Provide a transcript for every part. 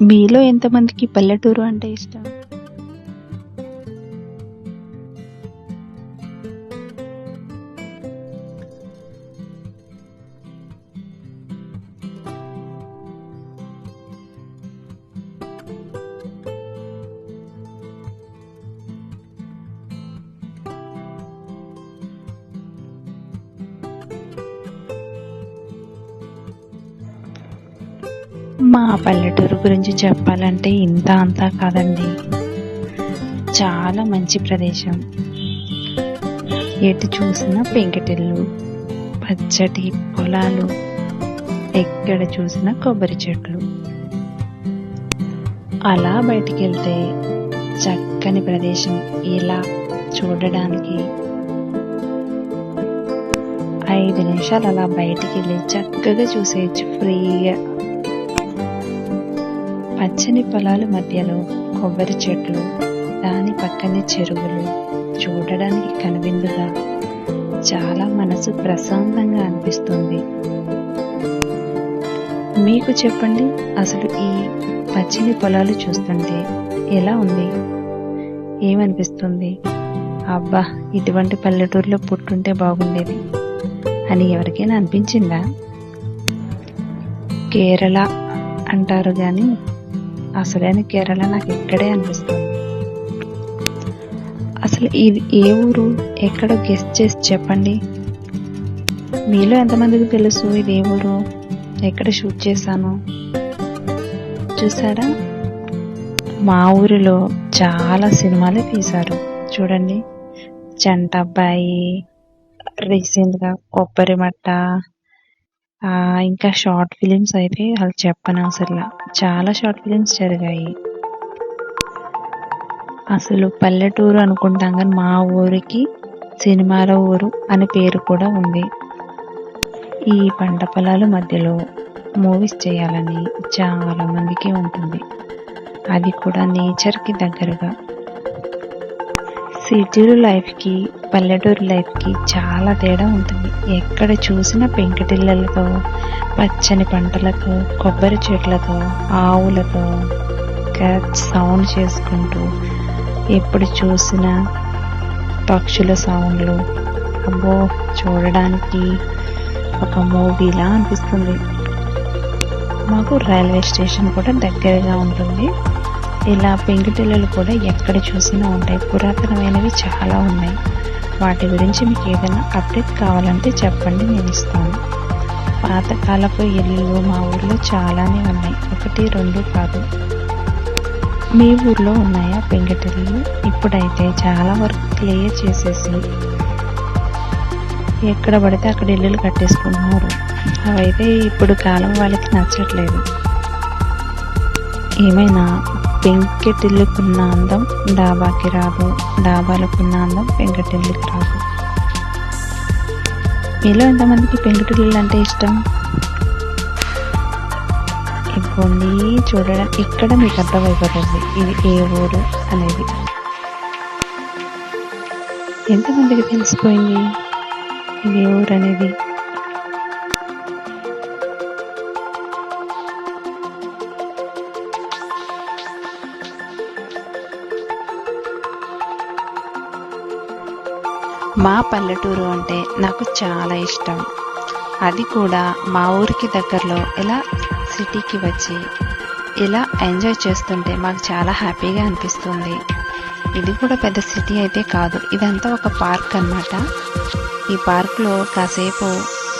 మీలో ఎంతమందికి పల్లెటూరు అంటే ఇష్టం? మా పల్లెటూరు గురించి చెప్పాలంటే ఇంత అంతా కాదండి. చాలా మంచి ప్రదేశం. ఎటు చూసినా పెంకుటిల్లు పచ్చటి పొలాలు ఎక్కడ చూసినా కొబ్బరి చెట్లు. అలా బయటికి వెళ్తే చక్కని ప్రదేశం ఇలా చూడడానికి. ఐదు నిమిషాలు అలా బయటికి వెళ్ళి చక్కగా చూసేయచ్చు ఫ్రీగా. పచ్చని పొలాల మధ్యలో కొబ్బరి చెట్లు దాని పక్కనే చెరువులు చూడడానికి కనువిందుగా చాలా మనసు ప్రశాంతంగా అనిపిస్తుంది. మీకు చెప్పండి అసలు ఈ పచ్చని పొలాలు చూస్తుంటే ఎలా ఉంది? ఏమనిపిస్తుంది? అబ్బా ఇటువంటి పల్లెటూరులో పుట్టుంటే బాగుండేది అని ఎవరికైనా అనిపించిందా? కేరళ అంటారు కానీ అసలైన కేరళ నాకు ఇక్కడే అనిపిస్తుంది. అసలు ఇది ఏ ఊరు ఎక్కడో గెస్ట్ చేసి చెప్పండి? మీలో ఎంతమందికి తెలుసు ఇది ఏ ఊరు? ఎక్కడ షూట్ చేశాను? చూసారా? మా ఊరిలో చాలా సినిమాలే తీశారు. చూడండి. జంట అబ్బాయి రీసెంట్గా కొబ్బరి మట్ట ఆ, ఇంకా షార్ట్ ఫిలిమ్స్ అయితే అసలు చెప్పనవసరంలా చాలా షార్ట్ ఫిలిమ్స్ జరిగాయి. అసలు పల్లెటూరు అనుకుంటాం కానీ మా ఊరికి సినిమాల ఊరు అనే పేరు కూడా ఉంది. ఈ పంట పొలాల మధ్యలో మూవీస్ చేయాలని చాలా మందికి ఉంటుంది. అది కూడా నేచర్కి దగ్గరగా. సిటీ లైఫ్కి పల్లెటూరు లైఫ్కి చాలా తేడా ఉంటుంది. ఎక్కడ చూసినా పెంకుటిళ్ళలతో పచ్చని పంటలతో కొబ్బరి చెట్లతో ఆవులతో సౌండ్ చేసుకుంటూ ఎప్పుడు చూసినా పక్షుల సౌండ్లు అబ్బో చూడడానికి ఒక మూవీలా అనిపిస్తుంది. మాకు రైల్వే స్టేషన్ కూడా దగ్గరగా ఉంటుంది. ఇలా పెంకుటిల్లలు కూడా ఎక్కడ చూసినా ఉంటాయి. పురాతనమైనవి చాలా ఉన్నాయి. వాటి గురించి మీకు ఏదైనా అప్డేట్ కావాలంటే చెప్పండి నేను ఇస్తాను. పాతకాలపు ఇల్లు మా ఊర్లో చాలానే ఉన్నాయి. ఒకటి రెండు కాదు. మీ ఊర్లో ఉన్నాయా పెంకుటిల్లు ఇప్పుడైతే చాలా వరకు క్లియర్ చేసేసి ఎక్కడ పడితే అక్కడ ఇల్లులు కట్టేసుకున్నారు అవైతే ఇప్పుడు కాలం వాళ్ళకి నచ్చట్లేదు. ఏమైనా పెంకెటిల్లుకున్న అందం డాబాకి రాదు. డాబాలకున్న అందం పెంకటిల్లుకి రాదు. మీలో ఎంతమందికి పెంకుటిల్లు అంటే ఇష్టం ఇవ్వండి చూడడం ఇక్కడ మీకు అర్థమైపోతుంది ఇది ఏ ఊరు అనేది. ఎంతమందికి తెలిసిపోయింది? ఇది ఏ ఊరు అనేది? మా పల్లెటూరు అంటే నాకు చాలా ఇష్టం. అది కూడా మా ఊరికి దగ్గరలో ఇలా సిటీకి వచ్చి ఇలా ఎంజాయ్ చేస్తుంటే మాకు చాలా హ్యాపీగా అనిపిస్తుంది. ఇది కూడా పెద్ద సిటీ అయితే కాదు ఇదంతా ఒక పార్క్ అన్నమాట. ఈ పార్క్లో కాసేపు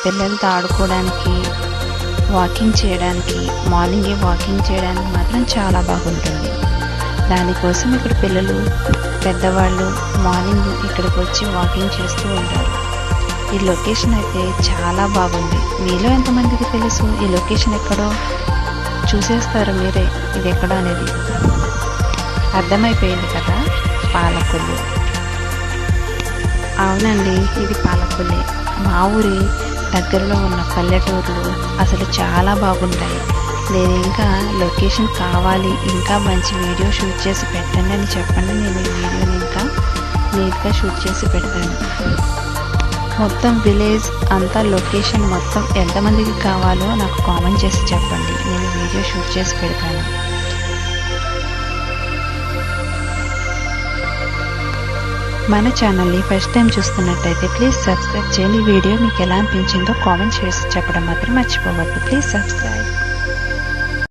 పిల్లలతో ఆడుకోవడానికి వాకింగ్ చేయడానికి మార్నింగే వాకింగ్ చేయడానికి మాత్రం చాలా బాగుంటుంది. దానికోసం ఇక్కడ పిల్లలు పెద్దవాళ్ళు మార్నింగ్ ఇక్కడికి వచ్చి వాకింగ్ చేస్తూ ఉంటారు. ఈ లొకేషన్ అయితే చాలా బాగుంది. మీలో ఎంతమందికి తెలుసు? ఈ లొకేషన్ ఎక్కడో? చూసేస్తారు మీరే? ఇది ఎక్కడ అనేది. అర్థమైపోయింది కదా? పాలకొల్లు. అవునండి ఇది పాలకొల్లే. మా ఊరి దగ్గరలో ఉన్న పల్లెటూర్లు అసలు చాలా బాగుంటాయి. లేదు ఇంకా లొకేషన్ కావాలి ఇంకా మంచి వీడియో షూట్ చేసి పెట్టండి అని చెప్పండి. నేను ఈ వీడియోని ఇంకా నీట్గా షూట్ చేసి పెడతాను. మొత్తం విలేజ్ అంతా లొకేషన్ మొత్తం ఎంతమందికి కావాలో నాకు కామెంట్ చేసి చెప్పండి. నేను వీడియో షూట్ చేసి పెడతాను. మన ఛానల్ని ఫస్ట్ టైం చూస్తున్నట్టయితే ప్లీజ్ సబ్స్క్రైబ్ చేయండి. వీడియో మీకు ఎలా అనిపించిందో కామెంట్ చేసి చెప్పడం మాత్రం మర్చిపోవద్దు. Please subscribe.